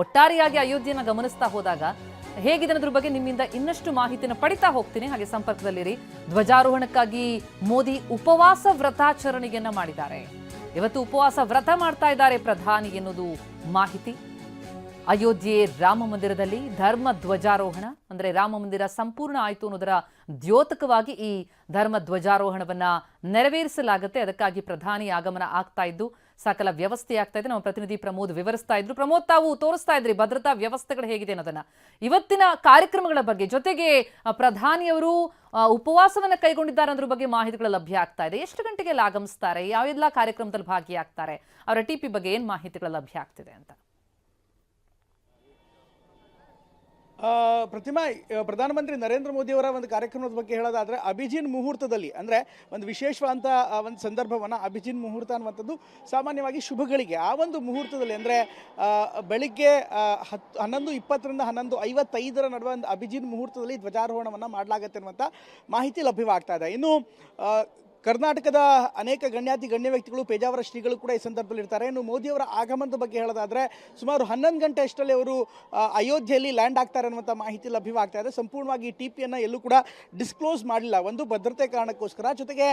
ಒಟ್ಟಾರೆಯಾಗಿ ಅಯೋಧ್ಯೆಯನ್ನು ಗಮನಿಸ್ತಾ ಹೋದಾಗ ಹೇಗಿದೆ ಅನ್ನೋದ್ರ ಬಗ್ಗೆ ನಿಮ್ಮಿಂದ ಇನ್ನಷ್ಟು ಮಾಹಿತಿನ ಪಡಿತಾ ಹೋಗ್ತೀನಿ. ಹಾಗೆ ಸಂಪರ್ಕದಲ್ಲಿರಿ. ಧ್ವಜಾರೋಹಣಕ್ಕಾಗಿ ಮೋದಿ ಉಪವಾಸ ವ್ರತಾಚರಣೆಯನ್ನ ಮಾಡಿದ್ದಾರೆ. ಇವತ್ತು ಉಪವಾಸ ವ್ರತ ಮಾಡ್ತಾ ಇದ್ದಾರೆ ಪ್ರಧಾನಿ ಎನ್ನುವುದು ಮಾಹಿತಿ. ಅಯೋಧ್ಯೆ ರಾಮ ಮಂದಿರದಲ್ಲಿ ಧರ್ಮ ಧ್ವಜಾರೋಹಣ, ಅಂದ್ರೆ ರಾಮ ಮಂದಿರ ಸಂಪೂರ್ಣ ಆಯಿತು ಅನ್ನೋದರ ದ್ಯೋತಕವಾಗಿ ಈ ಧರ್ಮ ಧ್ವಜಾರೋಹಣವನ್ನ ನೆರವೇರಿಸಲಾಗುತ್ತೆ. ಅದಕ್ಕಾಗಿ ಪ್ರಧಾನಿ ಆಗಮನ ಆಗ್ತಾ ಇದ್ದು ಸಕಲ ವ್ಯವಸ್ಥೆ ಆಗ್ತಾ ಇದೆ. ನಮ್ಮ ಪ್ರತಿನಿಧಿ ಪ್ರಮೋದ್ ವಿವರಿಸ್ತಾ ಇದ್ರು. ಪ್ರಮೋದ್, ತಾವು ತೋರಿಸ್ತಾ ಇದ್ರಿ, ಭದ್ರತಾ ವ್ಯವಸ್ಥೆಗಳು ಹೇಗಿದೆ ಅನ್ನೋದನ್ನ. ಇವತ್ತಿನ ಕಾರ್ಯಕ್ರಮಗಳ ಬಗ್ಗೆ ಜೊತೆಗೆ ಪ್ರಧಾನಿಯವರು ಉಪವಾಸವನ್ನು ಕೈಗೊಂಡಿದ್ದಾರೆ ಅನ್ನೋದ್ರ ಬಗ್ಗೆ ಮಾಹಿತಿಗಳು ಲಭ್ಯ ಆಗ್ತಾ ಇದೆ. ಎಷ್ಟು ಗಂಟೆಗೆ ಆಗಮಿಸ್ತಾರೆ? ಯಾವೆಲ್ಲ ಕಾರ್ಯಕ್ರಮದಲ್ಲಿ ಭಾಗಿಯಾಗ್ತಾರೆ? ಅವರ ಟಿಪಿ ಬಗ್ಗೆ ಏನು ಮಾಹಿತಿಗಳು ಲಭ್ಯ ಆಗ್ತಿದೆ ಅಂತ ಆ, ಪ್ರತಿಮಾ ಪ್ರಧಾನಮಂತ್ರಿ ನರೇಂದ್ರ ಮೋದಿಯವರ ಒಂದು ಕಾರ್ಯಕ್ರಮದ ಬಗ್ಗೆ ಹೇಳೋದಾದರೆ ಅಭಿಜಿನ್ ಮುಹೂರ್ತದಲ್ಲಿ, ಅಂದರೆ ಒಂದು ವಿಶೇಷವಾದಂಥ ಒಂದು ಸಂದರ್ಭವನ್ನು ಅಭಿಜಿನ್ ಮುಹೂರ್ತ ಅನ್ನುವಂಥದ್ದು ಸಾಮಾನ್ಯವಾಗಿ ಶುಭಗಳಿಗೆ. ಆ ಒಂದು ಮುಹೂರ್ತದಲ್ಲಿ ಅಂದರೆ ಬೆಳಿಗ್ಗೆ ಹತ್ತು ಹನ್ನೊಂದು ಇಪ್ಪತ್ತರಿಂದ ಹನ್ನೊಂದು ಐವತ್ತೈದರ ನಡುವೆ ಒಂದು ಅಭಿಜಿನ್ ಮುಹೂರ್ತದಲ್ಲಿ ಧ್ವಜಾರೋಹಣವನ್ನು ಮಾಡಲಾಗತ್ತೆ ಅನ್ನುವಂಥ ಮಾಹಿತಿ ಲಭ್ಯವಾಗ್ತಾ ಇದೆ. ಇನ್ನು ಕರ್ನಾಟಕದ ಅನೇಕ ಗಣ್ಯಾತಿ ಗಣ್ಯ ವ್ಯಕ್ತಿಗಳು, ಪೇಜಾವರ ಶ್ರೀಗಳು ಕೂಡ ಈ ಸಂದರ್ಭದಲ್ಲಿ ಇರ್ತಾರೆ. ಇನ್ನು ಮೋದಿಯವರ ಆಗಮನದ ಬಗ್ಗೆ ಹೇಳೋದಾದ್ರೆ, ಸುಮಾರು ಹನ್ನೊಂದು ಗಂಟೆ ಅಷ್ಟರಲ್ಲಿ ಅವರು ಅಯೋಧ್ಯೆಯಲ್ಲಿ ಲ್ಯಾಂಡ್ ಆಗ್ತಾರೆ ಅನ್ನುವಂಥ ಮಾಹಿತಿ ಲಭ್ಯವಾಗ್ತಾ ಇದೆ. ಸಂಪೂರ್ಣವಾಗಿ ಟಿ ಪಿಯನ್ನು ಎಲ್ಲೂ ಕೂಡ ಡಿಸ್ಕ್ಲೋಸ್ ಮಾಡಿಲ್ಲ ಒಂದು ಭದ್ರತೆ ಕಾರಣಕ್ಕೋಸ್ಕರ. ಜೊತೆಗೆ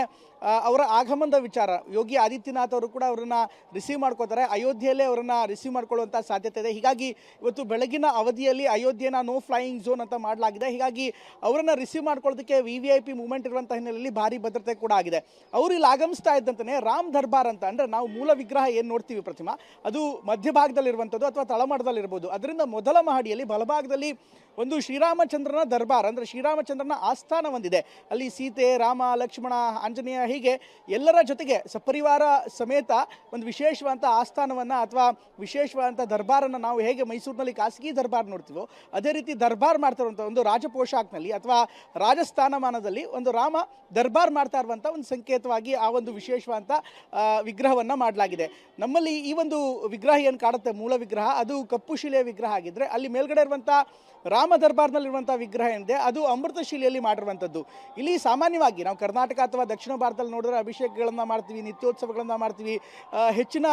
ಅವರ ಆಗಮನದ ವಿಚಾರ, ಯೋಗಿ ಆದಿತ್ಯನಾಥ್ ಅವರು ಕೂಡ ಅವರನ್ನು ರಿಸೀವ್ ಮಾಡ್ಕೋತಾರೆ ಅಯೋಧ್ಯೆಯಲ್ಲೇ ಅವರನ್ನು ರಿಸೀವ್ ಮಾಡ್ಕೊಳ್ಳುವಂಥ ಸಾಧ್ಯತೆ ಇದೆ. ಹೀಗಾಗಿ, ಇವತ್ತು ಬೆಳಗಿನ ಅವಧಿಯಲ್ಲಿ ಅಯೋಧ್ಯೆನ ನೋ ಫ್ಲೈಯಿಂಗ್ ಝೋನ್ ಅಂತ ಮಾಡಲಾಗಿದೆ. ಹೀಗಾಗಿ, ಅವರನ್ನು ರಿಸೀವ್ ಮಾಡ್ಕೊಳ್ಳೋದಕ್ಕೆ V V I P movement ಇರುವಂಥ ಹಿನ್ನೆಲೆಯಲ್ಲಿ ಭಾರಿ ಭದ್ರತೆ ಕೂಡ ಆಗಿದೆ. ಅವರು ಇಲ್ಲಿ ಆಗಮಿಸ್ತಾ ಇದ್ದಂತಾನೆ ರಾಮ್ ದರ್ಬಾರ್ ಅಂತ. ಅಂದ್ರೆ ನಾವು ಮೂಲ ವಿಗ್ರಹ ಏನು ನೋಡ್ತೀವಿ ಪ್ರತಿಮಾ? ಅದು ಮಧ್ಯಭಾಗದಲ್ಲಿರುವಂಥದ್ದು ಅಥವಾ ತಳಮಟ್ಟದಲ್ಲಿರ್ಬೋದು ಅದರಿಂದ ಮೊದಲ ಮಹಡಿಯಲ್ಲಿ ಬಲಭಾಗದಲ್ಲಿ ಒಂದು ಶ್ರೀರಾಮಚಂದ್ರನ ದರ್ಬಾರ್. ಅಂದ್ರೆ ಶ್ರೀರಾಮಚಂದ್ರನ ಆಸ್ಥಾನ ಹೊಂದಿದೆ ಅಲ್ಲಿ ಸೀತೆ, ರಾಮ, ಲಕ್ಷ್ಮಣ, ಆಂಜನೇಯ ಹೀಗೆ ಎಲ್ಲರ ಜೊತೆಗೆ ಸಪರಿವಾರ ಸಮೇತ ಒಂದು ವಿಶೇಷವಾದಂಥ ಆಸ್ಥಾನವನ್ನು ಅಥವಾ ವಿಶೇಷವಾದಂಥ ದರ್ಬಾರನ್ನು ನಾವು ಹೇಗೆ ಮೈಸೂರಿನಲ್ಲಿ ಖಾಸಗಿ ದರ್ಬಾರ್ ನೋಡ್ತೀವೋ, ಅದೇ ರೀತಿ ದರ್ಬಾರ್ ಮಾಡ್ತಾ ಒಂದು ರಾಜಪೋಷಾಕ್ನಲ್ಲಿ ಅಥವಾ ರಾಜಸ್ಥಾನಮಾನದಲ್ಲಿ ಒಂದು ರಾಮ ದರ್ಬಾರ್ ಮಾಡ್ತಾ ಇರುವಂಥ ಒಂದು ಸಂಕೇತವಾಗಿ ಆ ಒಂದು ವಿಶೇಷವಾದಂಥ ಆ, ವಿಗ್ರಹವನ್ನು ಮಾಡಲಾಗಿದೆ. ನಮ್ಮಲ್ಲಿ ಈ ಒಂದು ವಿಗ್ರಹ ಏನು ಕಾಡುತ್ತೆ ಮೂಲ ವಿಗ್ರಹ ಅದು ಕಪ್ಪು ಶಿಲೆಯ ವಿಗ್ರಹ ಆಗಿದ್ದರೆ ಅಲ್ಲಿ ಮೇಲ್ಗಡೆ ಇರುವಂಥ ರಾಮ ದರ್ಬಾರ್ನಲ್ಲಿರುವಂಥ ವಿಗ್ರಹ ಏನಿದೆ ಅದು ಅಮೃತ ಶಿಲೆಯಲ್ಲಿ ಮಾಡಿರುವಂಥದ್ದು ಇಲ್ಲಿ ಸಾಮಾನ್ಯವಾಗಿ ನಾವು ಕರ್ನಾಟಕ ಅಥವಾ ದಕ್ಷಿಣ ಭಾರತದಲ್ಲಿ ನೋಡಿದ್ರೆ ಅಭಿಷೇಕಗಳನ್ನು ಮಾಡ್ತೀವಿ ನಿತ್ಯೋತ್ಸವಗಳನ್ನು ಮಾಡ್ತೀವಿ ಹೆಚ್ಚಿನ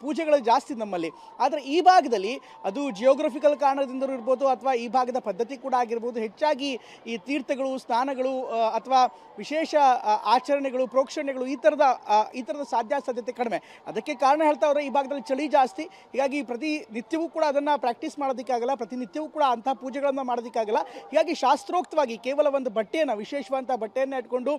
ಪೂಜೆಗಳು ಜಾಸ್ತಿ ನಮ್ಮಲ್ಲಿ. ಆದರೆ ಈ ಭಾಗದಲ್ಲಿ ಅದು ಜಿಯೋಗ್ರಫಿಕಲ್ ಕಾರಣದಿಂದಲೂ ಇರ್ಬೋದು ಅಥವಾ ಈ ಭಾಗದ ಪದ್ಧತಿ ಕೂಡ ಆಗಿರ್ಬೋದು. ಹೆಚ್ಚಾಗಿ ಈ ತೀರ್ಥಗಳು ಸ್ನಾನಗಳು ಅಥವಾ ವಿಶೇಷ ಆಚರಣೆಗಳು, ಪ್ರೋಕ್ಷಣೆಗಳು ಈ ಥರದ ಈ ಥರದ ಸಾಧ್ಯಾಸಾಧ್ಯತೆ ಕಡಿಮೆ. ಅದಕ್ಕೆ ಕಾರಣ ಹೇಳ್ತಾ ಅವರು ಈ ಭಾಗದಲ್ಲಿ ಚಳಿ ಜಾಸ್ತಿ. ಹೀಗಾಗಿ ಪ್ರತಿ ನಿತ್ಯವೂ ಕೂಡ ಅದನ್ನು ಪ್ರಾಕ್ಟೀಸ್ ಮಾಡೋದಕ್ಕಾಗಲ್ಲ ಪ್ರತಿನಿತ್ಯವೂ ಕೂಡ ಅಂತಹ ಪೂಜೆಗಳನ್ನು ಮಾಡೋದಕ್ಕಾಗಲ್ಲ. ಹೀಗಾಗಿ ಶಾಸ್ತ್ರೋಕ್ತವಾಗಿ ಕೇವಲ ಒಂದು ಬಟ್ಟೆಯನ್ನು, ವಿಶೇಷವಾದಂಥ ಬಟ್ಟೆಯನ್ನು ಇಟ್ಕೊಂಡು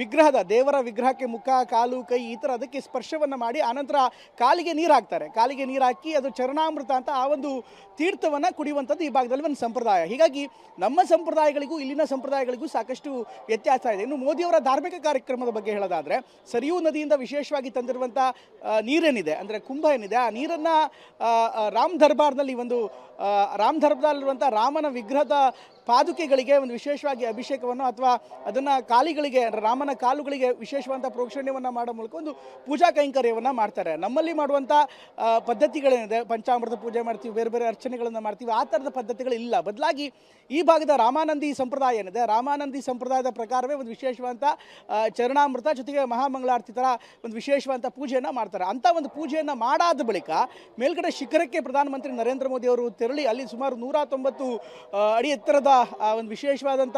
ವಿಗ್ರಹದ, ದೇವರ ವಿಗ್ರಹಕ್ಕೆ ಮುಖ, ಕಾಲು, ಕೈ ಈ ಥರ ಅದಕ್ಕೆ ಸ್ಪರ್ಶವನ್ನು ಮಾಡಿ ಆನಂತರ ಕಾಲಿಗೆ ನೀರು ಹಾಕ್ತಾರೆ ಕಾಲಿಗೆ ನೀರು ಹಾಕಿ ಅದು ಚರಣಾಮೃತ ಅಂತ ಆ ಒಂದು ತೀರ್ಥವನ್ನು ಕುಡಿಯುವಂಥದ್ದು ಈ ಭಾಗದಲ್ಲಿ ಒಂದು ಸಂಪ್ರದಾಯ. ಹೀಗಾಗಿ ನಮ್ಮ ಸಂಪ್ರದಾಯಗಳಿಗೂ, ಇಲ್ಲಿನ ಸಂಪ್ರದಾಯಗಳಿಗೂ ಸಾಕಷ್ಟು ವ್ಯತ್ಯಾಸ ಇದೆ. ಇನ್ನು ಮೋದಿಯವರ ಧಾರ್ಮಿಕ ಕಾರ್ಯಕ್ರಮದ ಬಗ್ಗೆ ಹೇಳೋದಾದರೆ ಸರಿಯೂ ನದಿಯಿಂದ ವಿಶೇಷವಾಗಿ ತಂದಿರುವಂಥ ನೀರೇನಿದೆ, ಅಂದರೆ ಕುಂಭ ಏನಿದೆ, ಆ ನೀರನ್ನು ರಾಮ್ ದರ್ಬಾರ್ನಲ್ಲಿ ಒಂದು ರಾಮ ದರ್ಬಾರ್ನಲ್ಲಿರುವಂಥ ರಾಮನ ವಿಗ್ರಹದ ಪಾದುಕೆಗಳಿಗೆ ಒಂದು ವಿಶೇಷವಾಗಿ ಅಭಿಷೇಕವನ್ನು ಅಥವಾ ಅದನ್ನು ಕಾಲಿಗಳಿಗೆ ರಾಮನ ಕಾಲುಗಳಿಗೆ ವಿಶೇಷವಾದಂಥ ಪ್ರೋಕ್ಷಣ್ಯವನ್ನು ಮಾಡೋ ಮೂಲಕ ಒಂದು ಪೂಜಾ ಕೈಂಕರ್ಯವನ್ನು ಮಾಡ್ತಾರೆ. ನಮ್ಮಲ್ಲಿ ಮಾಡುವಂಥ ಪದ್ಧತಿಗಳೇನಿದೆ, ಪಂಚಾಮೃತ ಪೂಜೆ ಮಾಡ್ತೀವಿ, ಬೇರೆ ಬೇರೆ ಅರ್ಚನೆಗಳನ್ನು ಮಾಡ್ತೀವಿ, ಆ ಥರದ ಪದ್ಧತಿಗಳು ಇಲ್ಲ ಬದಲಾಗಿ ಈ ಭಾಗದ ರಾಮಾನಂದಿ ಸಂಪ್ರದಾಯ ಏನಿದೆ, ರಾಮಾನಂದಿ ಸಂಪ್ರದಾಯದ ಪ್ರಕಾರವೇ ಒಂದು ವಿಶೇಷವಾದಂಥ ಚರಣಾಮೃತ ಜೊತೆಗೆ ಮಹಾಮಂಗಳಾರತಿ ಥರ ಒಂದು ವಿಶೇಷವಾದಂಥ ಪೂಜೆಯನ್ನು ಮಾಡ್ತಾರೆ. ಅಂಥ ಒಂದು ಪೂಜೆಯನ್ನು ಮಾಡಾದ ಬಳಿಕ ಮೇಲ್ಗಡೆ ಶಿಖರಕ್ಕೆ ಪ್ರಧಾನಮಂತ್ರಿ ನರೇಂದ್ರ ಮೋದಿ ಅವರು ತೆರಳಿ ಅಲ್ಲಿ ಸುಮಾರು ನೂರ ತೊಂಬತ್ತು ಅಡಿ ಎತ್ತರದ ಆ, ಒಂದು ವಿಶೇಷವಾದಂಥ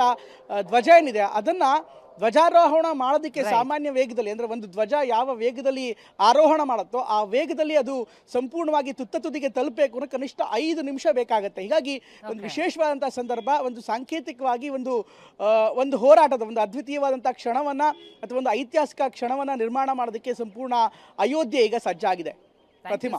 ಧ್ವಜ ಏನಿದೆ ಅದನ್ನು ಧ್ವಜಾರೋಹಣ ಮಾಡೋದಕ್ಕೆ ಸಾಮಾನ್ಯ ವೇಗದಲ್ಲಿ ಅಂದರೆ ಒಂದು ಧ್ವಜ ಯಾವ ವೇಗದಲ್ಲಿ ಆರೋಹಣ ಮಾಡುತ್ತೋ ಆ ವೇಗದಲ್ಲಿ ಅದು ಸಂಪೂರ್ಣವಾಗಿ ತುತ್ತ ತುದಿಗೆ ತಲುಪಬೇಕು ಅಂದ್ರೆ ಕನಿಷ್ಠ ಐದು ನಿಮಿಷ ಬೇಕಾಗುತ್ತೆ. ಹೀಗಾಗಿ ಒಂದು ವಿಶೇಷವಾದಂಥ ಸಂದರ್ಭ ಒಂದು ಸಾಂಕೇತಿಕವಾಗಿ ಒಂದು ಒಂದು ಹೋರಾಟದ ಒಂದು ಅದ್ವಿತೀಯವಾದಂಥ ಕ್ಷಣವನ್ನು ಅಥವಾ ಒಂದು ಐತಿಹಾಸಿಕ ಕ್ಷಣವನ್ನು ನಿರ್ಮಾಣ ಮಾಡೋದಕ್ಕೆ ಸಂಪೂರ್ಣ ಅಯೋಧ್ಯೆ ಈಗ ಸಜ್ಜಾಗಿದೆ. ಪ್ರತಿಮಾ.